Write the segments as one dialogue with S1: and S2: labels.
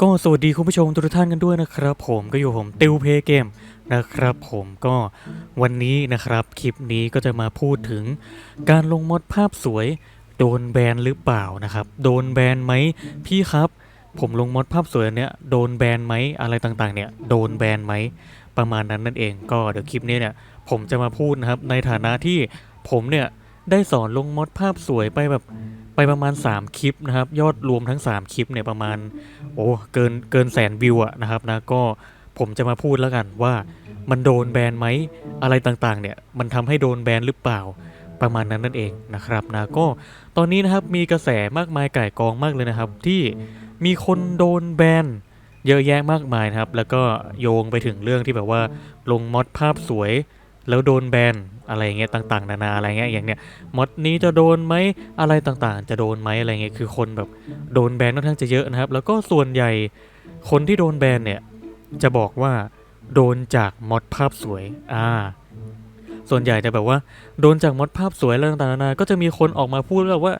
S1: ก็สวัสดีคุณผู้ชมทุกท่านกันด้วยนะครับ ผมก็อยู่ผมติวเพย์เกมนะครับ ผมก็วันนี้นะครับคลิปนี้ก็จะมาพูดถึงการลงมดภาพสวย โดนแบนหรือเปล่านะครับ โดนแบนไหมพี่ครับ ผมลงมดภาพสวยเนี้ยโดนแบนไหมอะไรต่างๆ เนี่ยโดนแบนไหมประมาณนั้นนั่นเองก็เดี๋ยวคลิปนี้เนี่ยผมจะมาพูดนะครับในฐานะที่ผมเนี่ยได้สอนลงมดภาพสวยไปแบบ ไปประมาณ 3 คลิปนะครับ ยอดรวมทั้ง 3 คลิปเนี่ยประมาณโอ้เกินเกินแสนวิวอะนะครับนะก็ผมจะมาพูดแล้วกันว่ามันโดนแบนไหมอะไรต่างๆเนี่ยมันทำให้โดนแบนหรือเปล่าประมาณนั้นนั่นเองนะครับนะก็ตอนนี้นะครับมีกระแสมากมายไก่กองมากเลยนะครับ ที่มีคนโดนแบนเยอะแยะมากมายนะครับ แล้วก็โยงไปถึงเรื่องที่แบบว่าลงมอดภาพสวย แล้วโดนแบน อะไรเงี้ยต่างๆ นานาอะไรเงี้ยอย่างเนี้ยมดนี้จะโดนไหมอะไรต่างๆ จะโดนไหมอะไรเงี้ยคือคนแบบโดนแบนค่อนข้างจะเยอะนะครับ แล้วก็ส่วนใหญ่คนที่โดนแบนเนี่ยจะบอกว่าโดนจากมดภาพสวยอ่าส่วนใหญ่จะแบบว่าโดนจากมดภาพสวยอะไรต่างๆนานาก็จะมีคนออกมาพูดแล้วว่า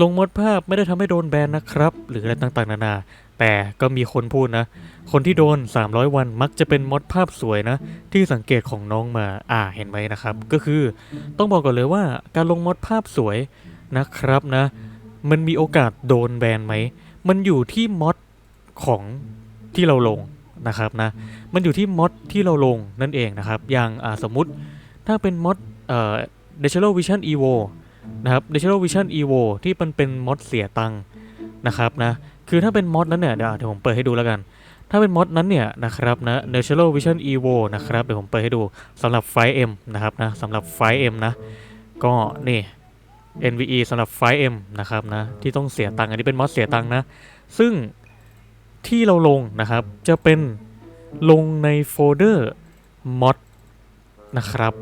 S1: ลงมดภาพไม่ได้ทำให้โดนแบนนะครับ หรืออะไรต่างๆนานา แต่ก็มีคนพูดนะ คนที่โดน 300 วันมักจะเป็นมดภาพสวยนะ ที่สังเกตของน้องมา อ่าเห็นไหมนะครับ ก็คือต้องบอกก่อนเลยว่าการลงมดภาพสวยนะครับนะ มันมีโอกาสโดนแบนไหม มันอยู่ที่มดของที่เราลงนะครับนะ มันอยู่ที่มดที่เราลงนั่นเองนะครับ อย่างสมมุติถ้าเป็นมดเอ่อ Natural Vision Evo นะครับ Natural Vision Evo ที่มันเป็นมดเสียตังค์นะครับนะ คือถ้าเป็นมอดนั้นเนี่ยเดี๋ยวเดี๋ยวผมเปิดให้ดูแล้วกัน ถ้าเป็นมอดนั้นเนี่ยนะครับนะ Natural Vision Evo นะครับเดี๋ยวผมเปิดให้ดูสำหรับ 5M นะครับนะสำหรับ 5M นะ ก็นี่ NVE สำหรับ 5M นะครับนะที่ต้องเสียตังค์อันนี้เป็นมอดเสียตังค์นะ ซึ่งที่เราลงนะครับจะเป็นลงในโฟลเดอร์มอดนะครับ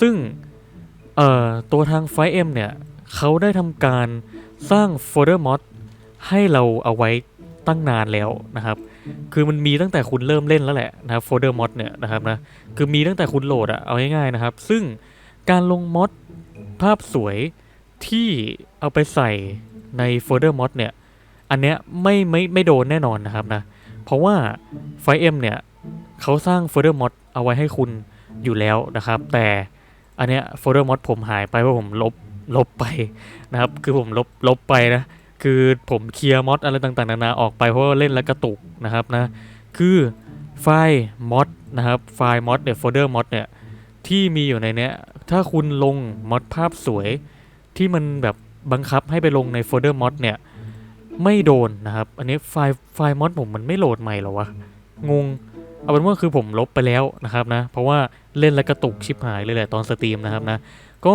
S1: ซึ่งเอ่อตัวทาง 5M เนี่ยเขาได้ทำการสร้างโฟลเดอร์มอด ให้เราเอาไว้ตั้งนานแล้วนะครับ คือมันมีตั้งแต่คุณเริ่มเล่นแล้วแหละนะครับโฟลเดอร์มอดเนี่ยนะครับนะ คือมีตั้งแต่คุณโหลดอะเอาง่ายๆนะครับ ซึ่งการลงมอดภาพสวยที่เอาไปใส่ในโฟลเดอร์มอดเนี่ย อันเนี้ยไม่ไม่ไม่โดนแน่นอนนะครับนะ เพราะว่า 5M เนี่ยเขาสร้างโฟลเดอร์มอดเอาไว้ให้คุณอยู่แล้วนะครับ แต่อันเนี้ยโฟลเดอร์มอดผมหายไปเพราะผมลบลบไปนะครับ คือผมลบลบไปนะ คือผมเคลียร์มอดอะไรต่างๆนานาออกไปเพราะว่าเล่นแล้วกระตุกนะครับนะคือไฟล์มอดนะครับไฟล์มอดเนี่ยโฟลเดอร์มอดเนี่ยที่มีอยู่ในเนี้ยถ้าคุณลงมอดภาพสวย ที่มันแบบบังคับให้ไปลงในโฟลเดอร์มอดเนี่ยไม่โดนนะครับ อันนี้ไฟล์ไฟล์มอดผมมันไม่โหลดใหม่หรอวะงงเอาเป็นว่าคือผมลบไปแล้วนะครับนะ เพราะว่าเล่นแล้วกระตุกชิบหายเลยแหละตอนสตรีมนะครับนะ ก็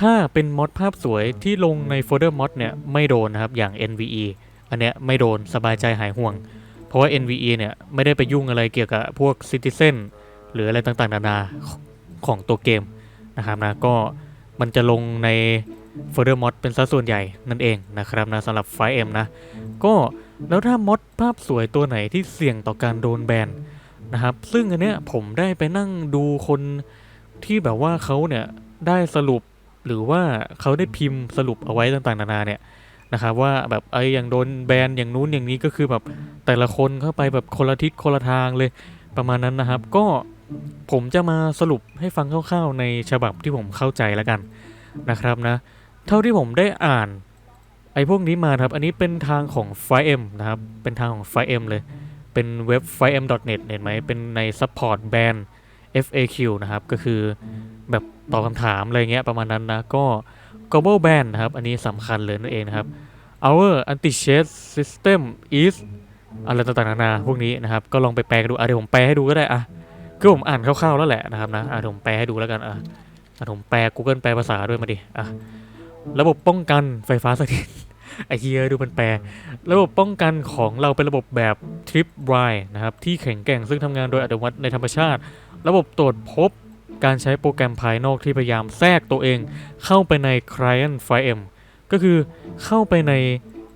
S1: ถ้าเป็นมอดภาพสวยที่ลงในโฟลเดอร์มอดเนี่ยไม่โดนนะครับอย่าง NVE อันเนี้ยไม่โดนสบายใจหายห่วง เพราะว่า NVE เนี่ยไม่ได้ไปยุ่งอะไรเกี่ยวกับพวก Citizen หรืออะไรต่างๆ นานาของตัวเกมนะครับนะก็มันจะลงในโฟลเดอร์มอดเป็นสัดส่วนใหญ่นั่นเองนะครับนะสำหรับ 5M นะ ก็แล้วถ้ามอดภาพสวยตัวไหนที่เสี่ยงต่อการโดนแบนนะครับ ซึ่งอันเนี้ยผมได้ไปนั่งดูคนที่แบบว่าเขาเนี่ยได้สรุป หรือว่าเขาได้พิมพ์สรุปเอาไว้ต่างๆ นานาเนี่ยนะครับว่าแบบไอ้อย่างโดนแบนอย่างนู้นอย่างนี้ก็คือแบบแต่ละคนเข้าไปแบบคนละทิศคนละทางเลยประมาณนั้นนะครับ ก็ผมจะมาสรุปให้ฟังคร่าวๆในฉบับที่ผมเข้าใจแล้วกันนะครับนะ เท่าที่ผมได้อ่านไอ้พวกนี้มาครับ อันนี้เป็นทางของ 5M นะครับ เป็นทางของ 5M เลย เป็นเว็บ 5m.net เห็นไหมเป็นใน support band FAQ นะครับ ก็คือแบบตอบคำถามอะไรเงี้ยประมาณนั้นนะก็ global band นะครับ อันนี้สำคัญเลยนั่นเองนะครับ our anti cheat system is อะไรต่างๆนานาพวกนี้นะครับ ก็ลองไปแปลกันดูอะเดี๋ยวผมแปลให้ดูก็ได้อะคือผมอ่านคร่าวๆแล้วแหละนะครับนะอะเดี๋ยวผมแปลให้ดูแล้วกันอะอะผมแปล Google แปลภาษาด้วยมาดิอะระบบป้องกันไฟฟ้าสถิตไอเฮียดูมันแปล ระบบป้องกันของเราเป็นระบบแบบ Trip w i นะครับที่แข็งแกร่งซึ่งทำงานโดยอัตโนมัติในธรรมชาติ ระบบตรวจพบการใช้โปรแกรมภายนอกที่พยายามแทรกตัวเองเข้าไปใน Client 5M ก็คือเข้าไปใน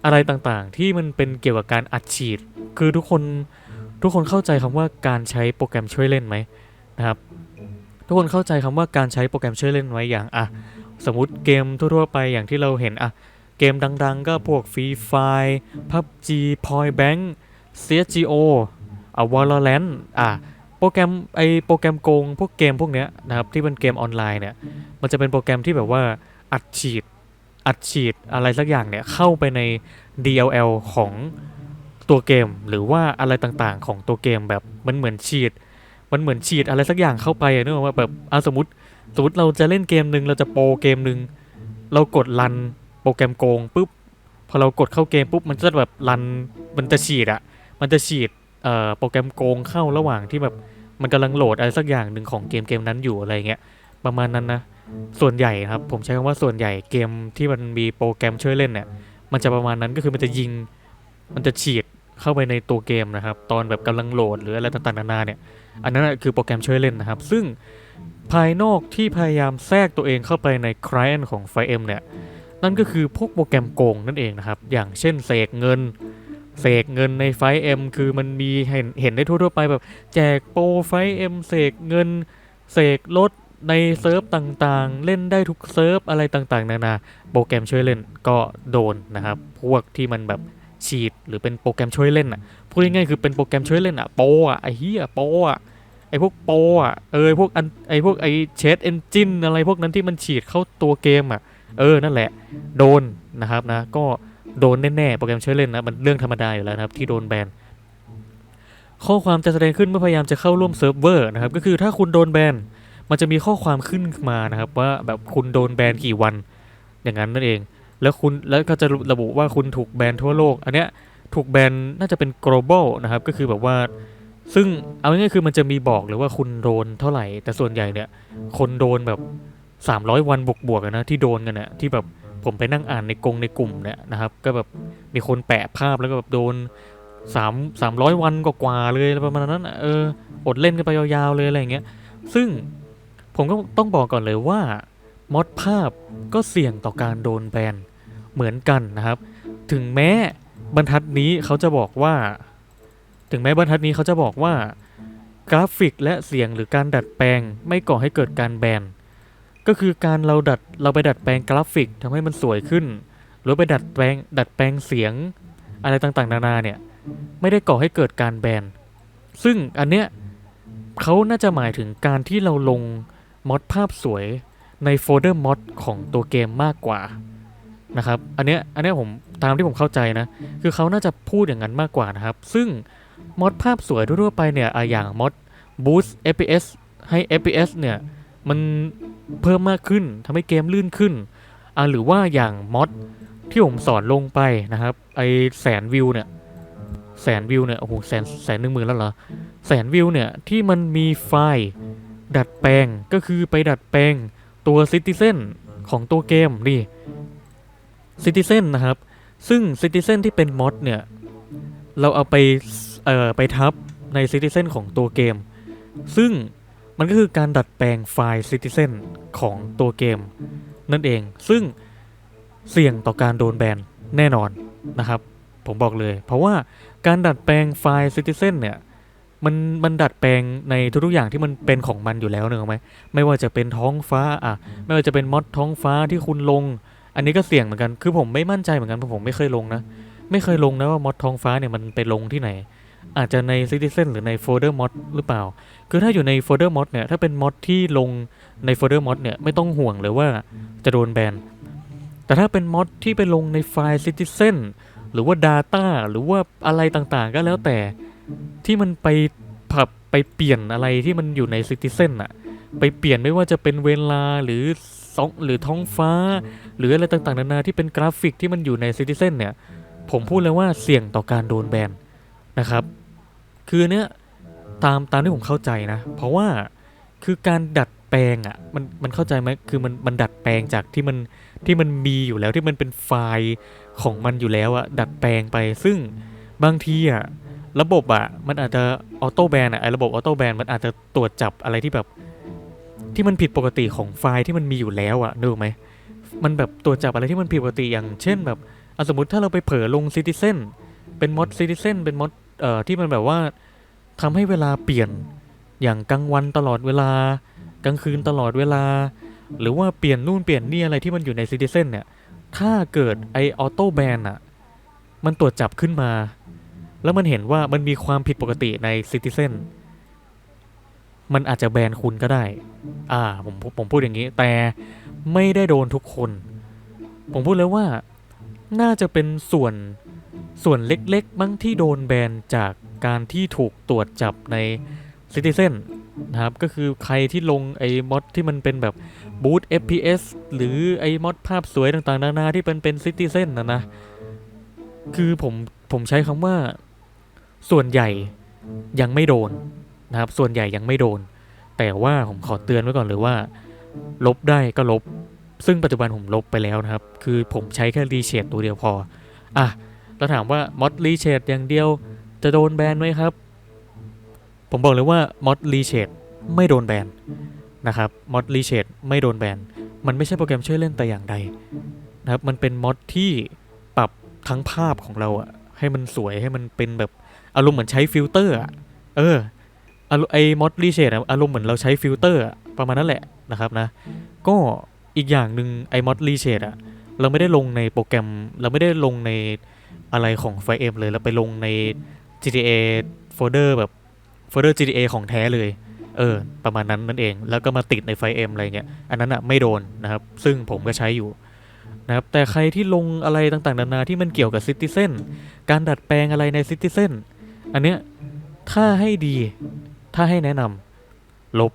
S1: อะไรต่างๆ ที่มันเป็นเกี่ยวกับการอัดฉีด คือทุกคนทุกคนเข้าใจคำว่าการใช้โปรแกรมช่วยเล่นไหมนะครับ ทุกคนเข้าใจคำว่าการใช้โปรแกรมช่วยเล่นไว้อย่างอะสมมติเกมทั่วๆไปอย่างที่เราเห็นอะเกมดังๆ ก็พวก Free Fire PUBG Point Bank CSGO อะ Valorant อะ โปรแกรมไอโปรแกรมโกงพวกเกมพวกเนี้ยนะครับที่เป็นเกมออนไลน์เนี่ยมันจะเป็นโปรแกรมที่แบบว่าอัดฉีดอัดฉีดอะไรสักอย่างเนี่ยเข้าไปใน DLL ของตัวเกม หรือว่าอะไรต่างๆ ของตัวเกมแบบมันเหมือนฉีด มันเหมือนฉีดอะไรสักอย่างเข้าไปนึกออกว่าแบบเอะสมมติสมมติเราจะเล่นเกมหนึ่งเราจะโปรเกมหนึ่งเรากดรันโปรแกรมโกงปุ๊บพอเรากดเข้าเกมปุ๊บมันจะแบบรันมันจะฉีดอะมันจะฉีดเอ่อโปรแกรมโกงเข้าระหว่างที่แบบ มันกำลังโหลดอะไรสักอย่างหนึ่งของเกมเกมนั้นอยู่อะไรเงี้ยประมาณนั้นนะ ส่วนใหญ่ครับ ผมใช้คำว่าส่วนใหญ่เกมที่มันมีโปรแกรมช่วยเล่นเนี่ย มันจะประมาณนั้นก็คือมันจะยิง มันจะฉีดเข้าไปในตัวเกมนะครับ ตอนแบบกำลังโหลดหรืออะไรต่างๆนานาเนี่ย อันนั้นคือโปรแกรมช่วยเล่นนะครับ ซึ่งภายนอกที่พยายามแทรกตัวเองเข้าไปใน client ของ 5M เนี่ย นั่นก็คือพวกโปรแกรมโกงนั่นเองนะครับ อย่างเช่นเสกเงิน เสกเงินใน 5M คือมันมีเห็นเห็นได้ทั่วๆไปแบบ แจกโปร 5M เอ็มเสกเงิน เสกรถในเซิร์ฟต่างๆ เล่นได้ทุกเซิร์ฟอะไรต่างๆ นานา โปรแกรมช่วยเล่นก็โดนนะครับ พวกที่มันแบบฉีดหรือเป็นโปรแกรมช่วยเล่นอะพูดง่ายๆคือเป็นโปรแกรมช่วยเล่นอะโปรอะไอ้เหี้ยโปรอะไอ้พวกโปรอะเออพวกอันไอ้พวกไอ้เชดเอนจินอะไรพวกนั้นที่มันฉีดเข้าตัวเกมอะเออนั่นแหละ โดนนะครับนะก็ โดนแน่ๆ โปรแกรมช่วยเล่นนะ มันเรื่องธรรมดาอยู่แล้วนะครับที่โดนแบน ข้อความจะแสดงขึ้นเมื่อพยายามจะเข้าร่วมเซิร์ฟเวอร์นะครับ ก็คือถ้าคุณโดนแบน มันจะมีข้อความขึ้นมานะครับ ว่าแบบคุณโดนแบนกี่วัน อย่างนั้นนั่นเอง แล้วคุณแล้วก็จะระบุว่าคุณถูกแบนทั่วโลก อันเนี้ยถูกแบนน่าจะเป็น global นะครับ ก็คือแบบว่า ซึ่งเอาง่ายๆคือมันจะมีบอกเลยว่าคุณโดนเท่าไหร่ แต่ส่วนใหญ่เนี่ย คนโดนแบบ 300 วันบวกๆนะที่โดนกันเนี่ยที่แบบ ผมไปนั่งอ่านในกงในกลุ่มเนี่ยนะครับ ก็แบบมีคนแปะภาพแล้วก็แบบโดน3 300วันกว่าๆเลยประมาณนั้นเอออดเล่นกันไปยาวๆเลยอะไรอย่างเงี้ยซึ่งผมก็ต้องบอกก่อนเลยว่ามอดภาพก็เสี่ยงต่อการโดนแบนเหมือนกันนะครับ ถึงแม้บรรทัดนี้เขาจะบอกว่า ถึงแม้บรรทัดนี้เขาจะบอกว่ากราฟิกและเสียงหรือการดัดแปลงไม่ก่อให้เกิดการแบน ก็คือการเราดัดเราไปดัดแปลงกราฟิกทำให้มันสวยขึ้น หรือไปดัดแปลงดัดแปลงเสียง อะไรต่างๆ นานาเนี่ยไม่ได้ก่อให้เกิดการแบน ซึ่งอันเนี้ยเขาน่าจะหมายถึงการที่เราลงมอดภาพสวยในโฟลเดอร์มอดของตัวเกมมากกว่านะครับ อันเนี้ยอันเนี้ยผมตามที่ผมเข้าใจนะ คือเขาน่าจะพูดอย่างนั้นมากกว่านะครับ ซึ่งมอดภาพสวยทั่วๆไปเนี่ยอะอย่างมอด boost FPS ให้ FPS เนี่ย มันเพิ่มมากขึ้นทำให้เกมลื่นขึ้นอ่าหรือว่าอย่างมอดที่ผมสอนลงไปนะครับไอแสนวิวเนี่ยแสนวิวเนี่ยโอ้โหแสนแสนหนึ่งหมื่นแล้วเหรอแสนวิวเนี่ยที่มันมีไฟล์ดัดแปลงก็คือไปดัดแปลงตัว Citizen ของตัวเกมนี่ Citizen นะครับ ซึ่ง Citizen ที่เป็นมอดเนี่ย เราเอาไปเอ่อไปทับใน Citizen ของตัวเกม ซึ่ง มันก็คือการดัดแปลงไฟล์ Citizen ของตัวเกม นั่นเองซึ่งเสี่ยงต่อการโดนแบนแน่นอนนะครับ ผมบอกเลย เพราะว่าการดัดแปลงไฟล์ Citizen เนี่ยมันมันดัดแปลงในทุกๆอย่างที่มันเป็นของมันอยู่แล้วเนอะไหมไม่ว่าจะเป็นท้องฟ้าอะไม่ว่าจะเป็นมอดท้องฟ้าที่คุณลง อันนี้ก็เสี่ยงเหมือนกันคือผมไม่มั่นใจเหมือนกันเพราะผมไม่เคยลงนะ ไม่เคยลงนะว่ามอดท้องฟ้าเนี่ยมันไปลงที่ไหน อาจจะใน Citizen หรือในโฟลเดอร์มอดหรือเปล่า คือถ้าอยู่ในโฟลเดอร์มอดเนี่ย ถ้าเป็นมอดที่ลงในโฟลเดอร์มอดเนี่ย ไม่ต้องห่วงเลยว่าจะโดนแบน แต่ถ้าเป็นมอดที่ไปลงในไฟล์ Citizen หรือว่า Data หรือว่าอะไรต่างๆ ก็แล้วแต่ที่มันไปผับไปเปลี่ยนอะไรที่มันอยู่ใน Citizen อะไปเปลี่ยนไม่ว่าจะเป็นเวลาหรือสองหรือท้องฟ้า หรืออะไรต่างๆ นานาที่เป็นกราฟิกที่มันอยู่ใน Citizen เนี่ย ผมพูดเลยว่าเสี่ยงต่อการโดนแบน นะครับ คือเนี้ยตามตามที่ผมเข้าใจนะ เพราะว่าคือการดัดแปลงอะ่ะมันมันเข้าใจไหมคือมันมันดัดแปลงจากที่มันที่มันมีอยู่แล้วที่มันเป็นไฟล์ของมันอยู่แล้วอะ่ะดัดแปลงไป ซึ่งบางทีอะ่ะระบบอะ่ะมันอาจจะออโต้แบนอะไอ้ระบบออโต้แบนมันอาจจะตรวจจับอะไรที่แบบที่มันผิดปกติของไฟล์ที่มันมีอยู่แล้วอะ่ะนึกไหมมันแบบตรวจจับอะไรที่มันผิดปกติอย่างเช่นแบบอะสมมติถ้าเราไปเผลอลง Citizen เป็นมอด Citizen เป็นมอด เอ่อที่มันแบบว่าทำให้เวลาเปลี่ยนอย่างกลางวันตลอดเวลากลางคืนตลอดเวลา หรือว่าเปลี่ยนนู่นเปลี่ยนนี่อะไรที่มันอยู่ใน Citizen เนี่ยถ้าเกิดไอออโต้แบนอะมันตรวจจับขึ้นมา แล้วมันเห็นว่ามันมีความผิดปกติใน Citizen มันอาจจะแบนคุณก็ได้ อ่า ผมผมพูดอย่างนี้ แต่ไม่ได้โดนทุกคน ผมพูดเลยว่า น่าจะเป็นส่วน ส่วนเล็กๆมั้งที่โดนแบนจากการที่ถูกตรวจจับใน Citizen นะครับก็คือใครที่ลงไอ้มอดที่มันเป็นแบบบูต FPS หรือไอ้มอดภาพสวยต่างๆนานาที่เป็นเป็น Citizen นะนะ คือผมผมใช้คำว่าส่วนใหญ่ยังไม่โดนนะครับ ส่วนใหญ่ยังไม่โดน แต่ว่าผมขอเตือนไว้ก่อนเลยว่า ลบได้ก็ลบ ซึ่งปัจจุบันผมลบไปแล้วนะครับ คือผมใช้แค่รีเชดตัวเดียวพอ อะ แล้วถามว่ามอดรีเชดอย่างเดียว จะโดนแบนไหมครับ ผมบอกเลยว่ามอดรีเชดไม่โดนแบนนะครับมอดรีเชดไม่โดนแบนมันไม่ใช่โปรแกรมช่วยเล่นแต่อย่างใดนะครับมันเป็นมอดที่ปรับทั้งภาพของเราอะให้มันสวยให้มันเป็นแบบอารมณ์เหมือนใช้ฟิลเตอร์อะเอออารมณ์ไอ้มอดรีเชดอารมณ์เหมือนเราใช้ฟิลเตอร์ประมาณนั้นแหละนะครับนะ ก็อีกอย่างหนึ่งไอ้มอดรีเชดอะเราไม่ได้ลงในโปรแกรม เราไม่ได้ลงใน อะไรของไฟเอ็มเลยเราไปลงใน GTA โฟลเดอร์แบบโฟลเดอร์ GTA ของแท้เลย เออ ประมาณนั้นนั่นเอง แล้วก็มาติดในไฟเอ็มอะไรเงี้ย อันนั้นอะไม่โดนนะครับ ซึ่งผมก็ใช้อยู่นะครับ แต่ใครที่ลงอะไรต่างๆ นานาที่มันเกี่ยวกับ Citizen การดัดแปลงอะไรใน Citizen อันเนี้ยถ้าให้ดี ถ้าให้แนะนำลบ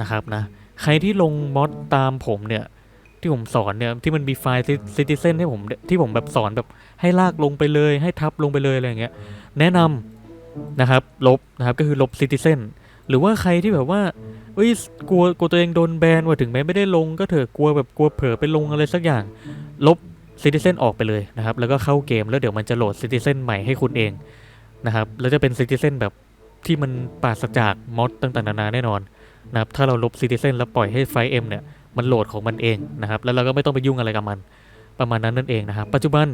S1: นะครับนะ ใครที่ลงมอดตามผมเนี่ย ที่ผมสอนเนี่ยที่มันมีไฟล์ Citizen ให้ผมที่ผมแบบสอนแบบให้ลากลงไปเลย ให้ทับลงไปเลยอะไรอย่างเงี้ยแนะนำนะครับลบนะครับก็คือลบ Citizen หรือว่าใครที่แบบว่าเอ้ยกลัวกลัวตัวเองโดนแบนว่าถึงแม้ไม่ได้ลงก็เถอะกลัวแบบกลัวเผลอไปลงอะไรสักอย่าง ลบ Citizen ออกไปเลยนะครับแล้วก็เข้าเกมแล้วเดี๋ยวมันจะโหลด Citizen ใหม่ให้คุณเองนะครับแล้วจะเป็น Citizen แบบที่มันปราศจากมอดต่างๆนานาแน่นอนนะครับถ้าเราลบ Citizen แล้วปล่อยให้ไฟเอ็มเนี่ย มันโหลดของมันเองนะครับ แล้วเราก็ไม่ต้องไปยุ่งอะไรกับมัน ประมาณนั้นนั่นเองนะครับ ปัจจุบัน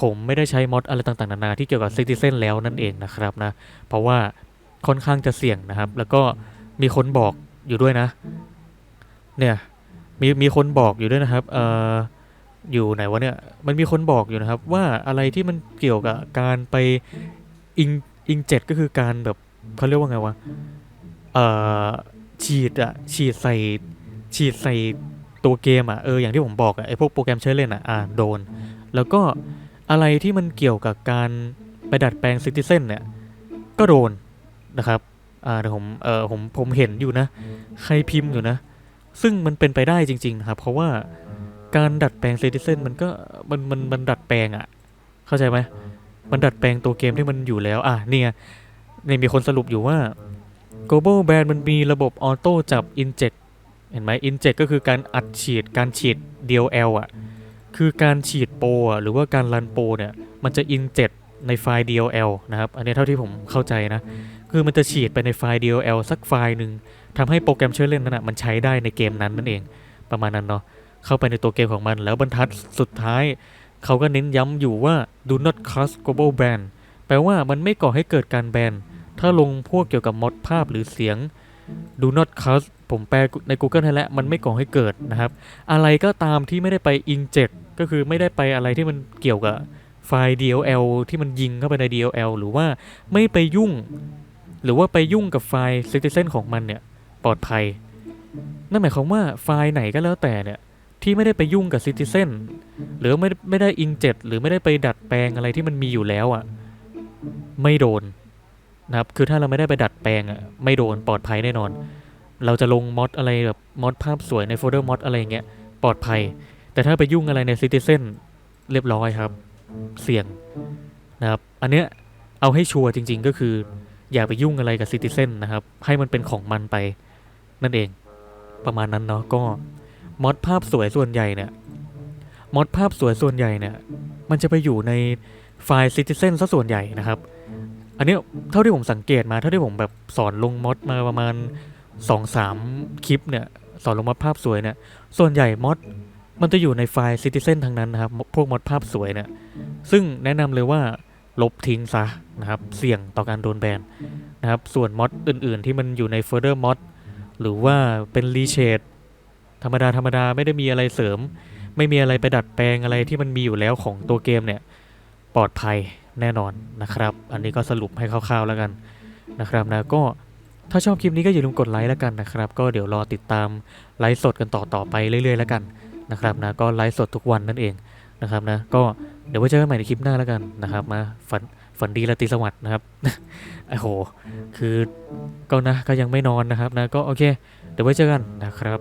S1: ผมไม่ได้ใช้มอดอะไรต่างๆ นานาที่เกี่ยวกับ Citizen แล้วนั่นเองนะครับนะ เพราะว่าค่อนข้างจะเสี่ยงนะครับ แล้วก็มีคนบอกอยู่ด้วยนะ เนี่ย มีมีคนบอกอยู่ด้วยนะครับ เอ่อ อยู่ไหนวะเนี่ย มันมีคนบอกอยู่นะครับ ว่าอะไรที่มันเกี่ยวกับการไปอิงอิงเจ็ดก็คือการแบบเขาเรียกว่าไงวะ เอ่อฉีดอะฉีดใส่ ฉีดใส่ตัวเกมอะเอออย่างที่ผมบอกอะไอพวกโปรแกรมใช้เล่นอะอ่าโดน แล้วก็อะไรที่มันเกี่ยวกับการไปดัดแปลง Citizen เนี่ยก็โดนนะครับอ่าเดี๋ยวผมเออผมผมเห็นอยู่นะ ใครพิมพ์อยู่นะ ซึ่งมันเป็นไปได้จริงๆนะครับเพราะว่าการดัดแปลง Citizen มันก็มันมันมันดัดแปลงอะเข้าใจไหมมันดัดแปลงตัวเกมที่มันอยู่แล้วอะเนี่ยเนี่ยมีคนสรุปอยู่ว่า global band มันมีระบบออโต้จับ inject ห็นไหม inject ก็คือการอัดฉีดการฉีด DLL อะ คือการฉีดโปรหรือว่าการรันโปรเนี่ย มันจะ inject ในไฟล์ DLL นะครับ อันนี้เท่าที่ผมเข้าใจนะ คือมันจะฉีดไปในไฟล์ DLL สักไฟล์หนึ่งทำให้โปรแกรมช่วยเล่นนั้นนะมันใช้ได้ในเกมนั้นนั่นเอง ประมาณนั้นเนาะ เข้าไปในตัวเกมของมัน แล้วบรรทัดสุดท้าย เขาก็เน้นย้ำอยู่ว่า do not cause global ban แปลว่ามันไม่ก่อให้เกิดการแบน ถ้าลงพวกเกี่ยวกับมอดภาพหรือเสียง do not cause ผมแปลใน Google ให้แล้วมันไม่ก่อให้เกิดนะครับ อะไรก็ตามที่ไม่ได้ไป inject ก็คือไม่ได้ไปอะไรที่มันเกี่ยวกับไฟล์ DLL ที่มันยิงเข้าไปใน DLL หรือว่าไม่ไปยุ่ง หรือว่าไปยุ่งกับไฟล์ Citizen ของมันเนี่ยปลอดภัย นั่นหมายความว่าไฟล์ไหนก็แล้วแต่เนี่ยที่ไม่ได้ไปยุ่งกับ Citizen หรือไม่ไม่ได้ inject หรือไม่ได้ไปดัดแปลงอะไรที่มันมีอยู่แล้วอะ่ะไม่โดนนะครับคือถ้าเราไม่ได้ไปดัดแปลงอะ่ะไม่โดนปลอดภัยแน่นอน เราจะลงมอดอะไรแบบมอดภาพสวยในโฟลเดอร์มอดอะไรเงี้ยปลอดภัย แต่ถ้าไปยุ่งอะไรใน Citizen เรียบร้อยครับ เสี่ยงนะครับ อันเนี้ยเอาให้ชัวร์จริง ๆ ก็คือ อย่าไปยุ่งอะไรกับ Citizen นะครับ ให้มันเป็นของมันไปนั่นเอง ประมาณนั้นเนาะก็มอดภาพสวยส่วนใหญ่เนี่ยมอดภาพสวยส่วนใหญ่เนี่ย มันจะไปอยู่ในไฟล์ Citizen ซะส่วนใหญ่นะครับ อันนี้เท่าที่ผมสังเกตมา เท่าที่ผมแบบสอนลงมอดมาประมาณ 2-3คลิปเนี่ยสอนลงมดภาพสวยเนี่ยส่วนใหญ่มอดมันจะอยู่ในไฟล์ Citizen ทั้งนั้นนะครับ พวกมอดภาพสวยเนี่ยซึ่งแนะนำเลยว่าลบทิ้งซะนะครับ เสี่ยงต่อการโดนแบนนะครับ ส่วนมอดอื่น ๆ ที่มันอยู่ใน further mod หรือว่าเป็น r e s h a d ธรรมดาธรรมดาไม่ได้มีอะไรเสริม ไม่มีอะไรไปดัดแปลงอะไรที่มันมีอยู่แล้วของตัวเกมเนี่ยปลอดภัยแน่นอนนะครับ อันนี้ก็สรุปให้คร่าวๆแล้วกันนะครับนะก็ ถ้าชอบคลิปนี้ก็อย่าลืมกดไลค์แล้วกันนะครับ ก็เดี๋ยวรอติดตามไลฟ์สดกันต่อๆไปเรื่อยๆแล้วกันนะครับนะก็ไลฟ์สดทุกวันนั่นเองนะครับนะก็เดี๋ยวไว้เจอกันใหม่ในคลิปหน้าแล้วกันนะครับมาฝันฝันดีละตีสวัสดิ์นะครับไอ้โหคือก็นะก็ยังไม่นอนนะครับนะก็โอเค เดี๋ยวไว้เจอกันนะครับ